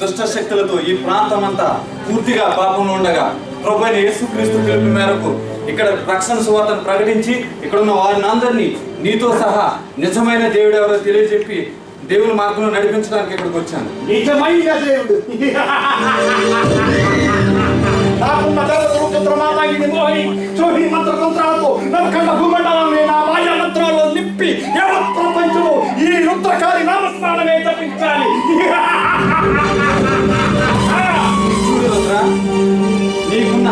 దుష్ట శక్తులతో ఈ ప్రాంతం అంతా పూర్తిగా పాపంలో ఉండగా ప్రభు అయిన యేసుక్రీస్తు పిలుపు మేరకు ఇక్కడ రక్షణ సువార్తను ప్రకటించి ఇక్కడ ఉన్న వారిని అందరినీ నీతో సహా నిజమైన దేవుడు ఎవరో తెలియజెప్పి దేవుని మార్గంలో నడిపించడానికి ఇక్కడికి వచ్చాను. నిజమైన దేవుడు. మంత్ర తంత్రాలతో నరకండ నా మాయా ప్రపంచము ఈ రుద్రకారి నామస్మరణమే తప్పించాలి. నీకున్న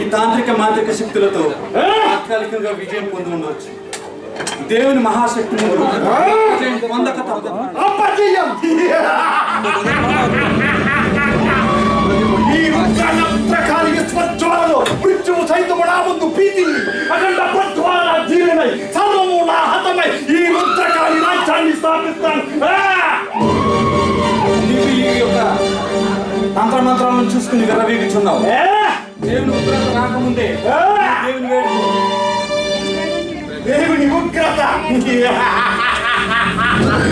ఈ తాంత్రిక మాంత్రిక శక్తులతో తాత్కాలికంగా విజయం పొంది ఉండవచ్చు. దేవుని మహాశక్తి పొందక తప్పదు. ఆ! నీవు ఈ యొక్క తంత్రమంత్రాలను చూసుకుని విర్రవీగుచున్నావు? దేవుని ఉగ్రత రాకముందే! దేవుని వేడుకో దేవుని ఉగ్రత.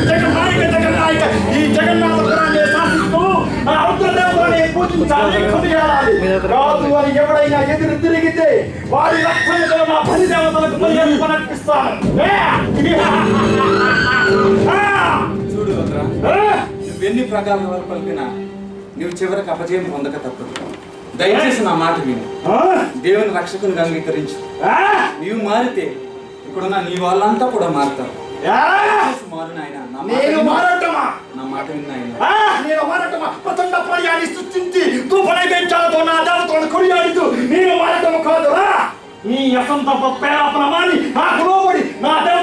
జగన్నాయక జగన్నాయక ఈ జగన్నాథపురాన్ని శాసిస్తూ రుద్రదేవుని పూజించాలి కొనియాడాలి. కాదు అని ఎవడైనా ఎదురు తిరిగితే వారి రక్షణతో నా పని దేవతలకు బలి ఎన్ని ప్రకారాల పలికినా నువ్వు చివరికి అపజయం పొందక తప్పదు. దయచేసి నా మాట విను! దేవుని రక్షకునిగా అంగీకరించు! నీవు మారితే ఇక్కడున్న నీ వాళ్ళంతా కూడా మారుతారు. మారు నాయన నా మాట నేను విను. మారటమా? నా మాట నేను మారటమా? ప్రచండ ప్రయాణి సృష్టించి నేను నా దేవతలకు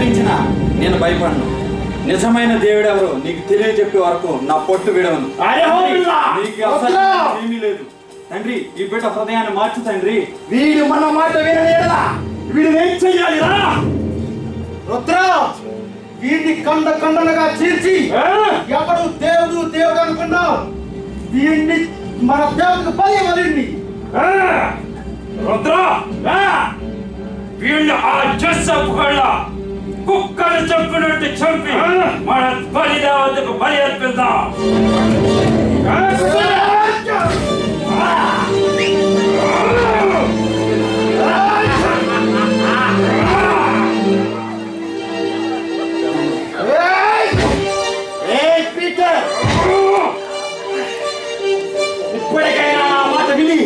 ఎంత బెదిరించినా నేను భయపడను. నిజమైన దేవుడు ఎవరో నీకు తెలియజెప్పే వరకు నా పొట్టు విడవను! నీకు అసలు! ఏమీ లేదు. తండ్రి ఈ బిడ్డ హృదయాన్ని మార్చు తండ్రి. వీడు మన మాట వినలేదా? వీడు ఏం చెయ్యాలి? రుద్ర! వీడిని కండ కండలుగా చీల్చి ఆ? ఎవడు దేవుడు దేవుడు అనుకున్నావు? వీడిని మన దేవుడికి వదిలింది. ఆ! రుద్ర! ఆ! వీళ్ళు ఆ జస్సపు కళ్ళ కుక్కలు చంపినట్టు చంపి. మన బలి దేవతకు బలి అర్పిద్దాం. ఇప్పటికైనా నా మాట విని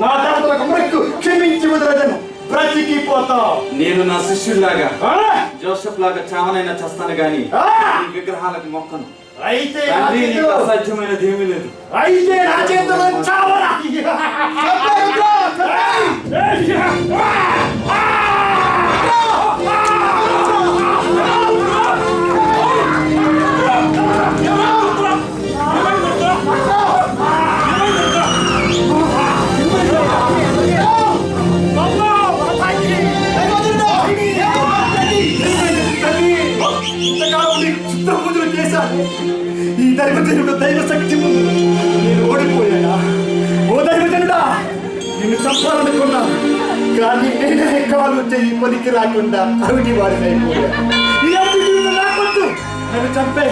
నా దేవతలకు మృక్కు క్షమించి వదిలేదను. బ్రతికిపోతావు. నేను నా శిష్యుడిలాగా ఆ? జోసెఫ్ లాగా చావనైనా చేస్తాను గాని! ఈ విగ్రహాలకు మొక్కను. అయితే అసాధ్యమైనది ఏమీ లేదు. అయితే నా చేతిలో చావరా? ఇంతకాలం నీకు చిత్ర పూజలు చేశాను. ఈ దైవజనుడు దైవ శక్తి ముందు నేను ఓడిపోయానా? ఓ దైవజనుడా నిన్ను చంపాలనుకున్నా. కానీ నేనే కాలు చెయ్యి పనికి రాకుండా అవిటి వాడినైపోయా ఈ నన్ను చంపే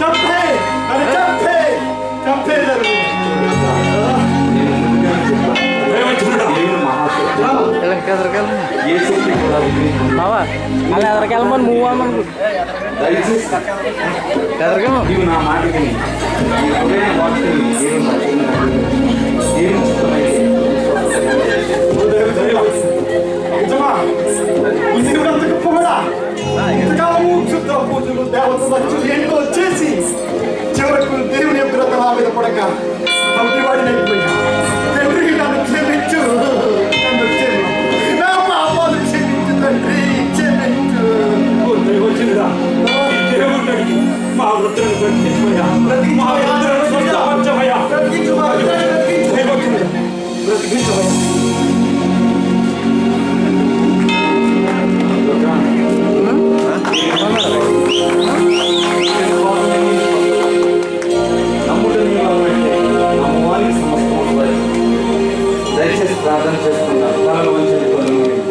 చంపే నన్ను చంపే చంపేదరు దేవుని బావా అలా ఎదరికెళ్ళమని మూవ్ దయచేసి ఎదరికేమో నీవు నా మాట విని నీ హృదయాన్ని మార్చుకుని దేవుని प्रतिमा रुद्रम प्रतिष्ठया प्रतिमा